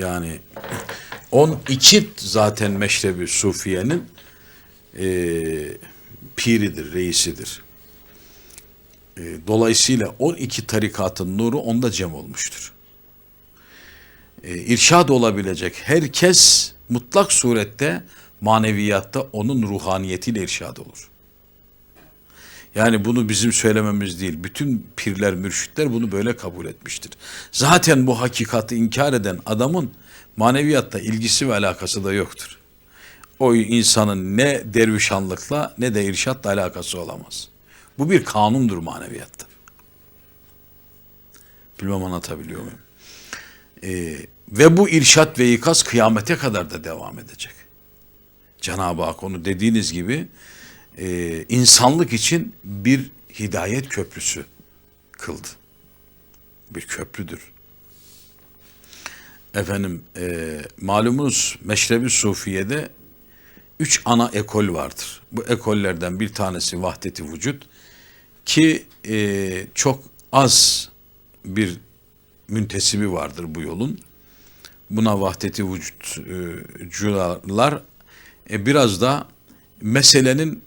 Yani 12 zaten Meşrebi Sufiye'nin eee piridir, reisidir. Eee, dolayısıyla 12 tarikatın nuru onda cem olmuştur. Eee, irşad olabilecek herkes mutlak surette maneviyatta onun ruhaniyetiyle irşad olur. Yani bunu bizim söylememiz değil. Bütün pirler, mürşitler bunu böyle kabul etmiştir. Zaten bu hakikati inkar eden adamın maneviyatta ilgisi ve alakası da yoktur. O insanın ne dervişanlıkla ne de irşatla alakası olamaz. Bu bir kanundur maneviyatta. Bilmem anlatabiliyor muyum? Ee, ve bu irşat ve ikaz kıyamete kadar da devam edecek. Cenab-ı Hak onu dediğiniz gibi e, insanlık için bir hidayet köprüsü kıldı. Bir köprüdür. Efendim e, malumunuz Meşrebi Sufiye'de üç ana ekol vardır. Bu ekollerden bir tanesi vahdeti vücut ki e, çok az bir müntesibi vardır bu yolun. Buna vahdeti vücutcular e, biraz da meselenin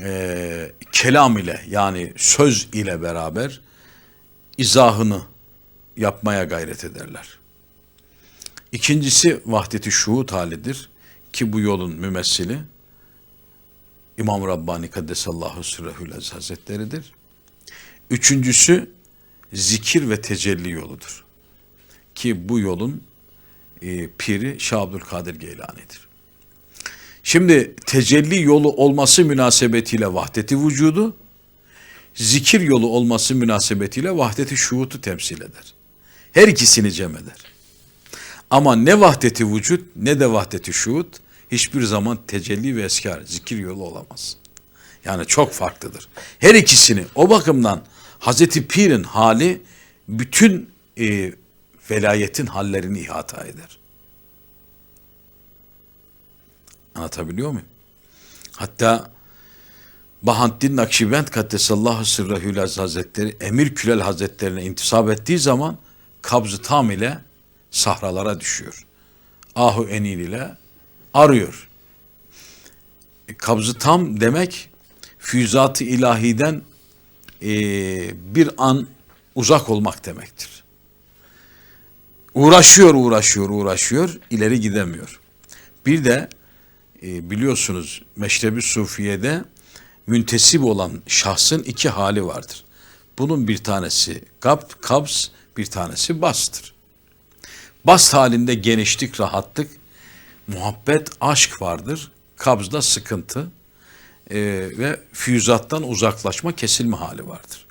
e, kelam ile yani söz ile beraber izahını yapmaya gayret ederler. İkincisi vahdeti şuhut halidir ki bu yolun mümessili İmam Rabbani Kaddesallahu Sürrehül Aziz Hazretleridir. Üçüncüsü zikir ve tecelli yoludur. Ki bu yolun e, piri Şah Abdülkadir Geylani'dir. Şimdi tecelli yolu olması münasebetiyle vahdeti vücudu, zikir yolu olması münasebetiyle vahdeti şuhutu temsil eder. Her ikisini cem eder. Ama ne vahdeti vücut ne de vahdeti şuhut hiçbir zaman tecelli ve eskar, zikir yolu olamaz. Yani çok farklıdır. Her ikisini o bakımdan Hazreti Pir'in hali bütün e, velayetin hallerini ihata eder. Anlatabiliyor muyum? Hatta Bahattin Nakşibend Kaddesallahu Sırrahül Aziz Hazretleri Emir Külel Hazretlerine intisap ettiği zaman kabzı tam ile sahralara düşüyor. Ahu enil ile arıyor. E, kabzı tam demek füzat-ı ilahiden e, bir an uzak olmak demektir. Uğraşıyor, uğraşıyor, uğraşıyor, ileri gidemiyor. Bir de e, biliyorsunuz Meşrebi Sufiye'de müntesip olan şahsın iki hali vardır. Bunun bir tanesi kab, kabz, bir tanesi bastır. Bast halinde genişlik, rahatlık, muhabbet, aşk vardır. Kabzda sıkıntı e, ve füyüzattan uzaklaşma, kesilme hali vardır.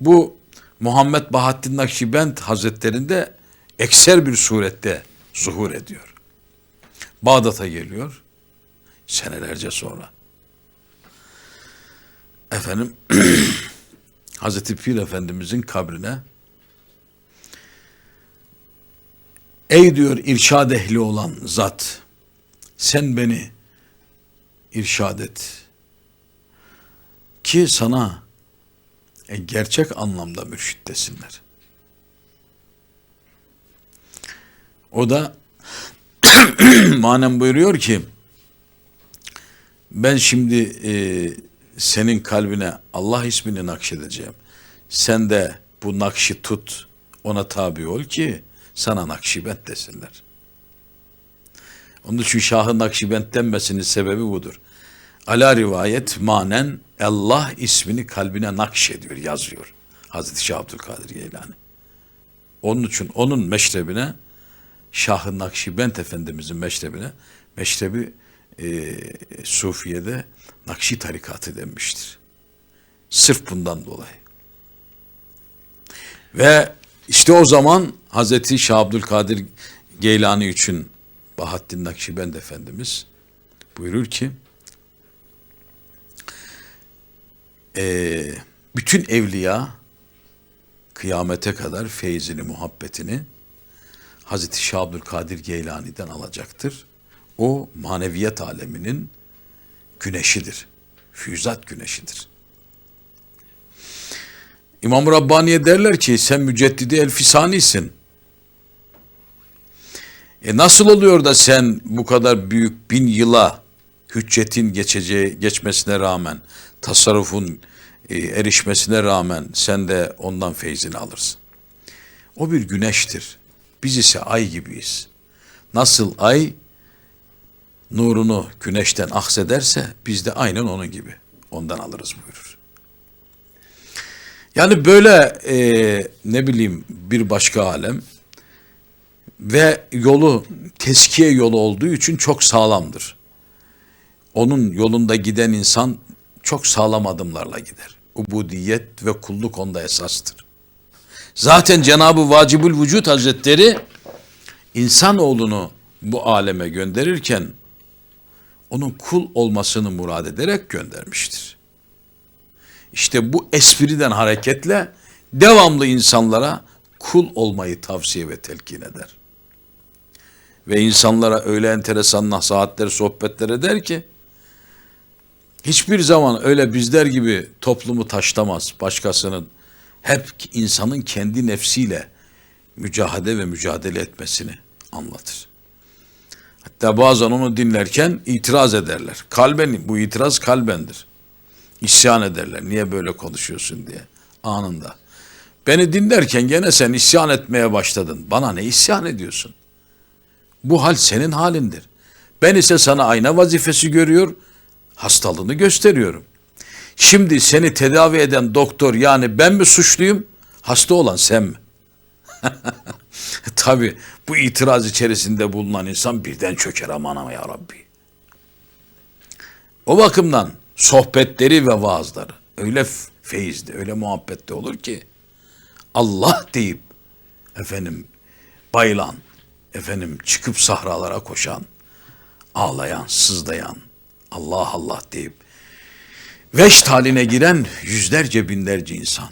Bu Muhammed Bahattin Nakşibend Hazretlerinde ekser bir surette zuhur ediyor. Bağdat'a geliyor senelerce sonra. Efendim Hazreti Pir Efendimizin kabrine Ey diyor irşad ehli olan zat sen beni irşad et ki sana e, gerçek anlamda mürşit desinler. O da manen buyuruyor ki ben şimdi e, senin kalbine Allah ismini nakşedeceğim. Sen de bu nakşi tut, ona tabi ol ki sana nakşibend desinler. Onun için Şahı Nakşibend denmesinin sebebi budur. Ala rivayet manen Allah ismini kalbine nakşediyor, yazıyor. Hazreti Şah Abdülkadir Geylani. Onun için onun meşrebine Şah-ı Nakşibend Efendimizin meşrebine meşrebi e, Sufiye'de Nakşi tarikatı denmiştir. Sırf bundan dolayı. Ve işte o zaman Hazreti Şah Abdülkadir Geylani için Bahattin Nakşibend Efendimiz buyurur ki e, bütün evliya kıyamete kadar feyzini, muhabbetini Hazreti Şah Abdülkadir Geylani'den alacaktır. O maneviyat aleminin güneşidir. Füzat güneşidir. İmam Rabbani'ye derler ki sen müceddidi elfisanisin. E nasıl oluyor da sen bu kadar büyük bin yıla hüccetin geçeceği geçmesine rağmen tasarrufun e, erişmesine rağmen sen de ondan feyzini alırsın. O bir güneştir. Biz ise ay gibiyiz. Nasıl ay nurunu güneşten aksederse biz de aynen onun gibi ondan alırız buyurur. Yani böyle e, ne bileyim bir başka alem ve yolu teskiye yolu olduğu için çok sağlamdır. Onun yolunda giden insan çok sağlam adımlarla gider. Ubudiyet ve kulluk onda esastır. Zaten Cenab-ı Vacibül Vücut Hazretleri insanoğlunu bu aleme gönderirken onun kul olmasını murad ederek göndermiştir. İşte bu espriden hareketle devamlı insanlara kul olmayı tavsiye ve telkin eder. Ve insanlara öyle enteresan nasihatler, sohbetler eder ki hiçbir zaman öyle bizler gibi toplumu taşlamaz başkasının. Hep insanın kendi nefsiyle mücadele ve mücadele etmesini anlatır. Hatta bazen onu dinlerken itiraz ederler. Kalben, bu itiraz kalbendir. İsyan ederler. Niye böyle konuşuyorsun diye. Anında. Beni dinlerken gene sen isyan etmeye başladın. Bana ne isyan ediyorsun? Bu hal senin halindir. Ben ise sana ayna vazifesi görüyor, hastalığını gösteriyorum. Şimdi seni tedavi eden doktor yani ben mi suçluyum, hasta olan sen mi? Tabi bu itiraz içerisinde bulunan insan birden çöker aman ama ya Rabbi. O bakımdan sohbetleri ve vaazları öyle feyizli, öyle muhabbette olur ki Allah deyip efendim bayılan, efendim çıkıp sahralara koşan, ağlayan, sızlayan, Allah Allah deyip veşt haline giren yüzlerce binlerce insan.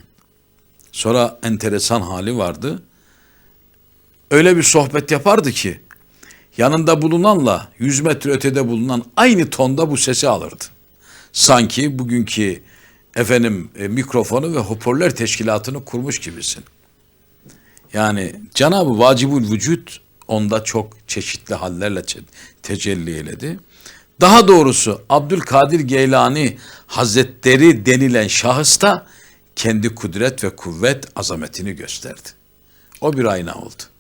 Sonra enteresan hali vardı. Öyle bir sohbet yapardı ki yanında bulunanla 100 metre ötede bulunan aynı tonda bu sesi alırdı. Sanki bugünkü efendim e, mikrofonu ve hoparlör teşkilatını kurmuş gibisin. Yani Cenab-ı Vacibül Vücut onda çok çeşitli hallerle tecelli eyledi. Daha doğrusu Abdülkadir Geylani Hazretleri denilen şahıs da kendi kudret ve kuvvet azametini gösterdi. O bir ayna oldu.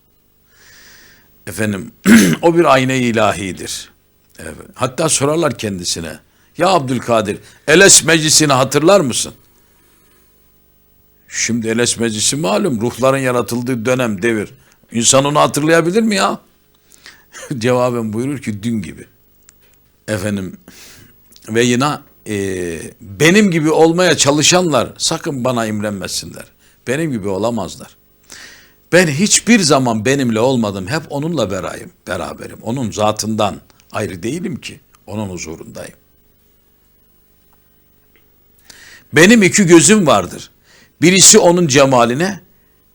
Efendim o bir ayna ilahidir. Evet. Hatta sorarlar kendisine. Ya Abdülkadir Eles Meclisi'ni hatırlar mısın? Şimdi Eles Meclisi malum ruhların yaratıldığı dönem devir. İnsan onu hatırlayabilir mi ya? Cevaben buyurur ki dün gibi. Efendim ve yine e, benim gibi olmaya çalışanlar sakın bana imrenmesinler. Benim gibi olamazlar. Ben hiçbir zaman benimle olmadım. Hep onunla berayım, beraberim. Onun zatından ayrı değilim ki. Onun huzurundayım. Benim iki gözüm vardır. Birisi onun cemaline,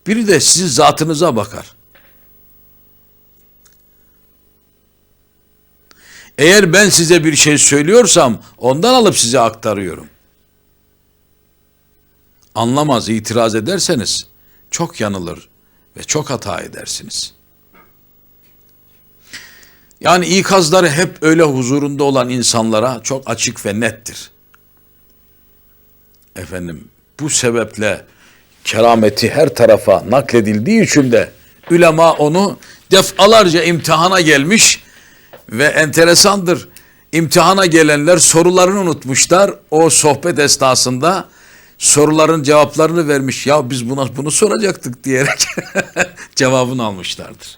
biri de sizin zatınıza bakar. Eğer ben size bir şey söylüyorsam ondan alıp size aktarıyorum. Anlamaz, itiraz ederseniz çok yanılır ve çok hata edersiniz. Yani ikazları hep öyle huzurunda olan insanlara çok açık ve nettir. Efendim bu sebeple kerameti her tarafa nakledildiği için de ülema onu defalarca imtihana gelmiş ve enteresandır. İmtihana gelenler sorularını unutmuşlar. O sohbet esnasında soruların cevaplarını vermiş. Ya biz buna bunu soracaktık diyerek cevabını almışlardır.